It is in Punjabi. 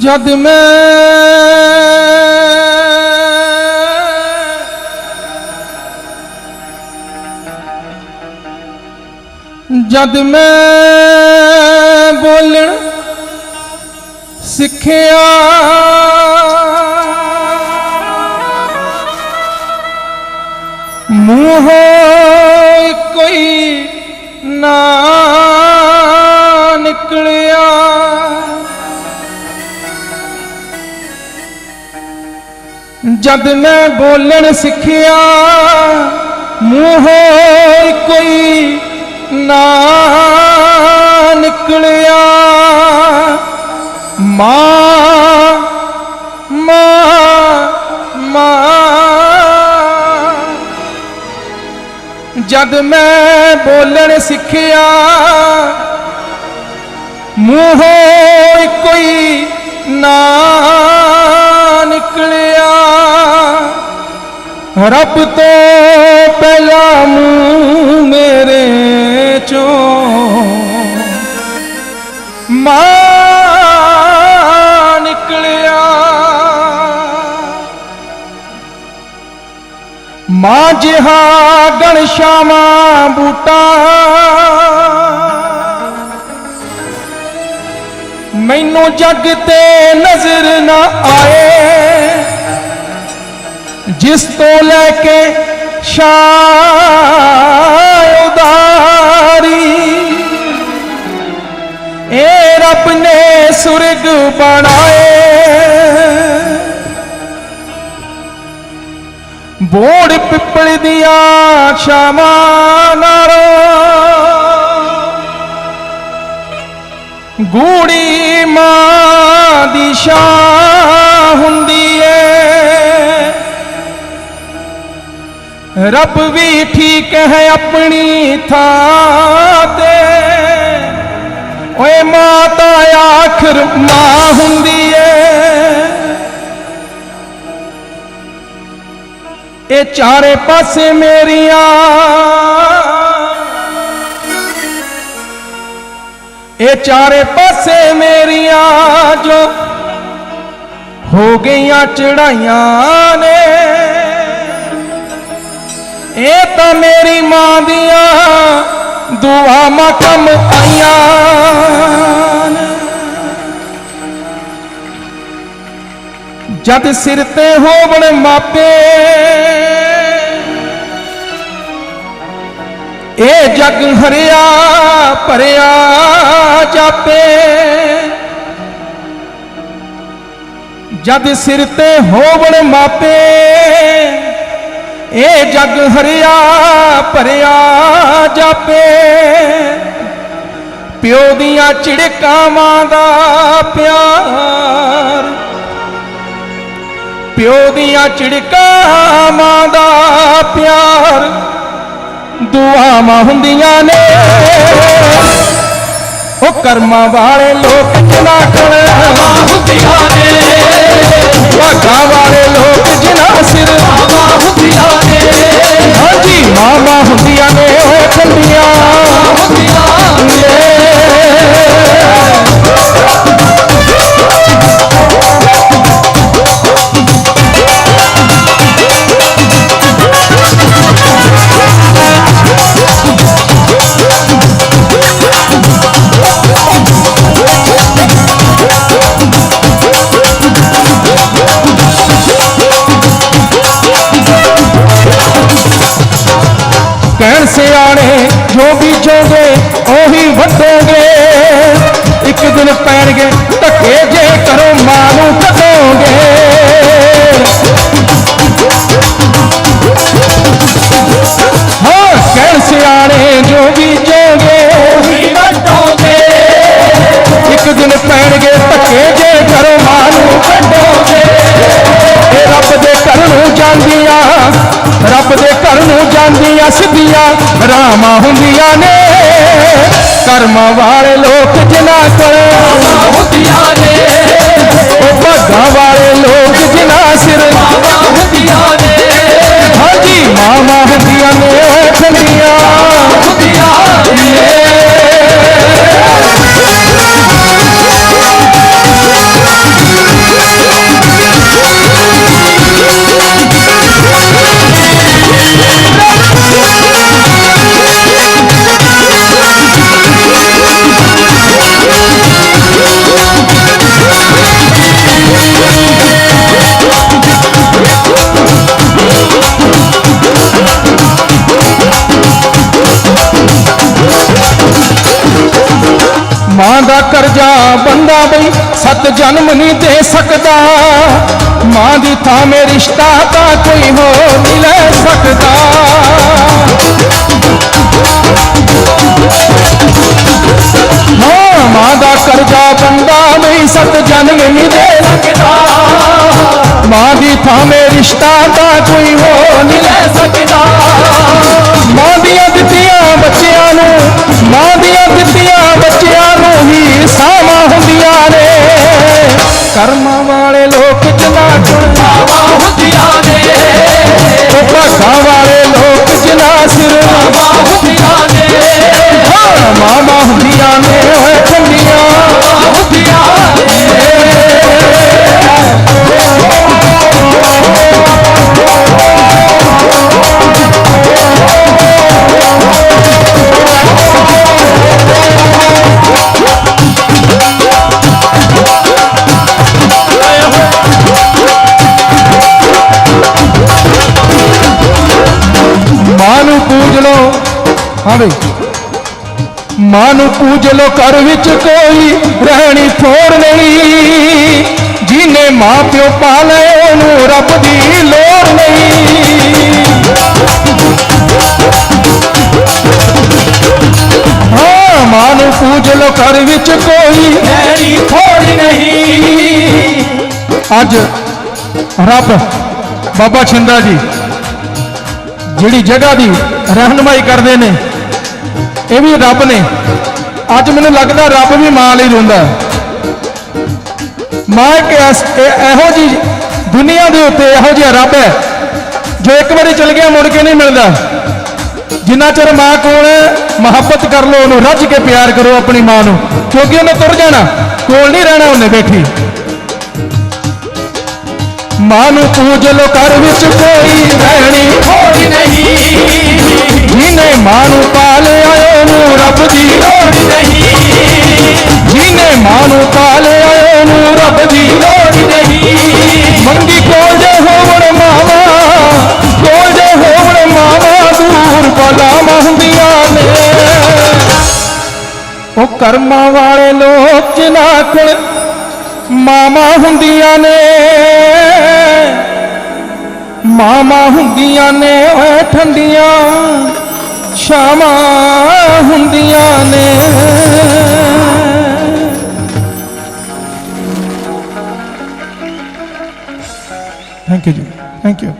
ਜਦ ਮੈਂ ਜਦ ਮੈਂ ਬੋਲਣ ਸਿੱਖਿਆ ਮੂੰਹੋਂ ਕੋਈ ਜਦ ਮੈਂ ਬੋਲਣ ਸਿੱਖਿਆ, ਮੂੰਹੋਂ ਕੋਈ ਨਾ ਨਿਕਲਿਆ। ਮਾਂ ਮਾਂ ਮਾਂ। ਜਦ ਮੈਂ ਬੋਲਣ ਸਿੱਖਿਆ, ਮੂੰਹੋਂ ਕੋਈ ਨਾ ਰੱਬ ਤੋਂ ਪਹਿਲਾ ਮੂੰਹ ਮੇਰੇ ਚੋਂ ਮਾਂ ਨਿਕਲਿਆ। ਮਾਂ ਜਿਹਾ ਗਣ ਸ਼ਾਮਾ ਬੂਟਾ। ਮੈਨੂੰ ਜੱਗ ਤੇ ਨਜ਼ਰ ਨਾ ਆਏ। ਜਿਸ ਤੋਂ ਲੈ ਕੇ ਸ਼ਾਇ ਉਦਾਰੀ ਇਹ ਰੱਬ ਨੇ ਸੁਰਗ ਬਣਾਏ। ਬੋੜ ਪਿੱਪਲ ਦੀਆਂ ਛਾਵਾਂ ਨਾਲੋਂ ਗੂੜੀ ਮਾਂ ਦੀ ਸ਼ਾਂ ਹੁੰਦੀ ਏ। ਰੱਬ ਵੀ ਠੀਕ ਹੈ ਆਪਣੀ ਥਾਂ ਤੇ। ਓਏ ਮਾਤਾ, ਆਖਰ ਮਾਂ ਹੁੰਦੀ ਏ। ਇਹ ਚਾਰੇ ਪਾਸੇ ਮੇਰੀਆਂ। ਇਹ ਚਾਰੇ ਪਾਸੇ ਮੇਰੀਆਂ ਜੋ ਹੋ ਗਈਆਂ ਚੜਾਈਆਂ ਨੇ। ਇਹ ਤਾਂ ਮੇਰੀ ਮਾਂ ਦੀਆਂ ਦੁਆਵਾਂ ਕੰਮ ਆਈਆਂ ਜਦ ਸਿਰ ਤੇ ਹੋਵਣ ਮਾਪੇ, ਇਹ ਜਗ ਹਰਿਆ ਭਰਿਆ ਜਾਪੇ। ਜਦ ਸਿਰ ਤੇ ਹੋਵਣ ਮਾਪੇ ਇਹ ਜਗ ਹਰਿਆ ਭਰਿਆ ਜਾਪੇ। ਪਿਓ ਦੀਆਂ ਝਿੜਕਾਵਾਂ ਦਾ ਪਿਆਰ। ਪਿਓ ਦੀਆਂ ਝਿੜਕਾਵਾਂ ਦਾ ਪਿਆਰ। ਦੁਆਵਾਂ ਹੁੰਦੀਆਂ ਨੇ। ਉਹ ਕਰਮਾਂ ਵਾਲੇ ਲੋਕ ਜਿਨ੍ਹਾਂ ਕੋਲ ਹੁੰਦੀਆਂ ਨੇ। ਭਾਗਾਂ ਵਾਲੇ ਲੋਕ ਜਿਨ੍ਹਾਂ ਸਿਰ ਹੁੰਦੀਆਂ ਹਾਂਜੀ ਮਾਮਾ ਹੁੰਦੀਆਂ ਨੇ ਉਹ ਠੰਡੀਆਂ ਉਹੀ ਇੱਕ ਦਿਨ ਪੈਣਗੇ, ਧੱਕੇ ਜੇ ਕਰੋ ਮਾਂ ਨੂੰ ਕੱਢੋਗੇ। ਹਾਂ ਕਹਿਣ ਸਿਆਣੇ ਜੋ ਬੀਜੋਗੇ ਵੀ ਵੱਟੋਗੇ ਇੱਕ ਦਿਨ ਪੈਣਗੇ, ਧੱਕੇ ਜੇ ਕਰੋ ਮਾਂ ਨੂੰ ਕੱਢੋਗੇ। ਇਹ ਰੱਬ ਦੇ ਘਰ ਨੂੰ ਜਾਂਦੀਆਂ, ਰੱਬ ਦੇ ਘਰ ਨੂੰ ਜਾਂਦੀਆਂ ਸਿੱਧੀਆਂ, ਰਾਮਾਂ ਹੁੰਦੀਆਂ ਨੇ। ਕਰਮ ਵਾਲੇ ਲੋਕ ਜਿਨ੍ਹਾਂ ਕੋਲ ਹੁੰਦੀਆਂ ਨੇ ਉਹ ਭਾਗਾਂ ਵਾਲੇ ਲੋਕ ਜਿਨ੍ਹਾਂ ਸਿਰ ਮਾਵਾਂ ਹੁੰਦੀਆਂ ਨੇ ਹਾਂਜੀ, ਮਾਵਾਂ ਹੁੰਦੀਆਂ ਨੇ ਠੰਡੀਆਂ ਹੁੰਦੀਆਂ ਨੇ ਬੰਦਾ ਬਈ ਸਤ ਜਨਮ ਨਹੀਂ ਦੇ ਸਕਦਾ। ਮਾਂ ਦੀ ਥਾਂ ਮੇ ਰਿਸ਼ਤਾ ਤਾਂ ਕੋਈ ਹੋਰ ਨਹੀਂ ਲੈ ਸਕਦਾ। ਹਾਂ, ਮਾਂ ਦਾ ਕਰਜ਼ਾ ਬੰਦਾ ਨਹੀਂ ਸਤ ਜਨਮ ਨਹੀਂ ਦੇ ਸਕਦਾ। ਮਾਂ ਦੀ ਥਾਂ ਮੇ ਰਿਸ਼ਤਾ ਤਾਂ ਕੋਈ ਹੋਰ ਨਹੀਂ ਲੈ ਸਕਦਾ। ਮਾਂ ਦੀਆਂ ਦਿੱਤੀਆਂ ਬੱਚਿਆਂ ਨੂੰ, ਮਾਂ ਦੀਆਂ ਦਿੱਤੀਆਂ ਬੱਚਿਆਂ ਨੂੰ ਹੀ ਹੁੰਦੀਆਂ ਨੇ। ਹਾਂ ਬਈ ਮਾਂ ਨੂੰ ਪੂਜ ਲੋ ਘਰ ਵਿੱਚ ਕੋਈ ਰਹਿਣੀ ਥੋੜ ਨਹੀਂ। ਜਿਹਨੇ ਮਾਂ ਪਿਓ ਪਾਲੇ, ਉਹਨੂੰ ਰੱਬ ਦੀ ਲੋੜ ਨਹੀਂ। ਹਾਂ ਮਾਂ ਨੂੰ ਪੂਜ ਲੋ ਘਰ ਵਿੱਚ ਕੋਈ ਰਹਿਣੀ ਥੋੜੀ ਨਹੀਂ। ਅੱਜ ਰੱਬ ਬਾਬਾ ਛਿੰਦਾ ਜੀ, ਜਿਹੜੀ ਜਗ੍ਹਾ ਦੀ ਰਹਿਨਮਾਈ ਕਰਦੇ ਨੇ ਇਹ ਵੀ ਰੱਬ ਨੇ। ਅੱਜ ਮੈਨੂੰ ਲੱਗਦਾ ਰੱਬ ਵੀ ਮਾਂ ਲਈ ਰੋਂਦਾ ਮਾਂ ਇੱਕ ਇਹੋ ਜੀ ਦੁਨੀਆ ਦੇ ਉੱਤੇ ਇਹੋ ਜਿਹਾ ਰੱਬ ਹੈ, ਜੋ ਇੱਕ ਵਾਰੀ ਚਲ ਗਿਆ ਮੁੜ ਕੇ ਨਹੀਂ ਮਿਲਦਾ। ਜਿੰਨਾ ਚਿਰ ਮਾਂ ਕੋਲ ਮੁਹੱਬਤ ਕਰ ਲੋ ਉਹਨੂੰ ਰੱਜ ਕੇ ਪਿਆਰ ਕਰੋ ਆਪਣੀ ਮਾਂ ਨੂੰ, ਕਿਉਂਕਿ ਉਹਨੇ ਤੁਰ ਜਾਣਾ, ਕੋਲ ਨਹੀਂ ਰਹਿਣਾ, ਉਹਨੇ ਬੈਠੀ। ਮਾਂ ਨੂੰ ਪੂਜ ਲੋ ਘਰ ਵਿੱਚ ਕੋਈ ਰਹਿਣੀ ਥੋੜੀ ਨਹੀਂ। ਜਿਹਨੇ ਮਾਂ ਨੂੰ ਪਾਲਿਆ ਉਹਨੂੰ ਰੱਬ ਦੀ ਲੋੜ ਨਹੀਂ। ਜਿਹਨੇ ਮਾਂ ਨੂੰ ਪਾਲਿਆ ਉਹਨੂੰ ਰੱਬ ਦੀ ਲੋੜ ਨਹੀਂ। ਮੰਗੀ ਕੋਲ ਜੇ ਹੋਵਣ ਮਾਵਾ, ਕੋਲ ਜੇ ਹੋਵਣ ਮਾਵਾ, ਦੂਰ ਬਲਾਵਾਂ ਹੁੰਦੀਆਂ ਨੇ। ਉਹ ਕਰਮਾਂ ਵਾਲੇ ਲੋਕ ਜਿਨ੍ਹਾਂ ਕੋਲ ਮਾਮਾ ਹੁੰਦੀਆਂ ਨੇ ਮਾਮਾ ਹੁੰਦੀਆਂ ਨੇ ਓਏ ਠੰਡੀਆਂ। ਸ਼ਾਮਾਂ ਹੁੰਦੀਆਂ ਨੇ ਥੈਂਕ ਯੂ ਜੀ ਥੈਂਕ ਯੂ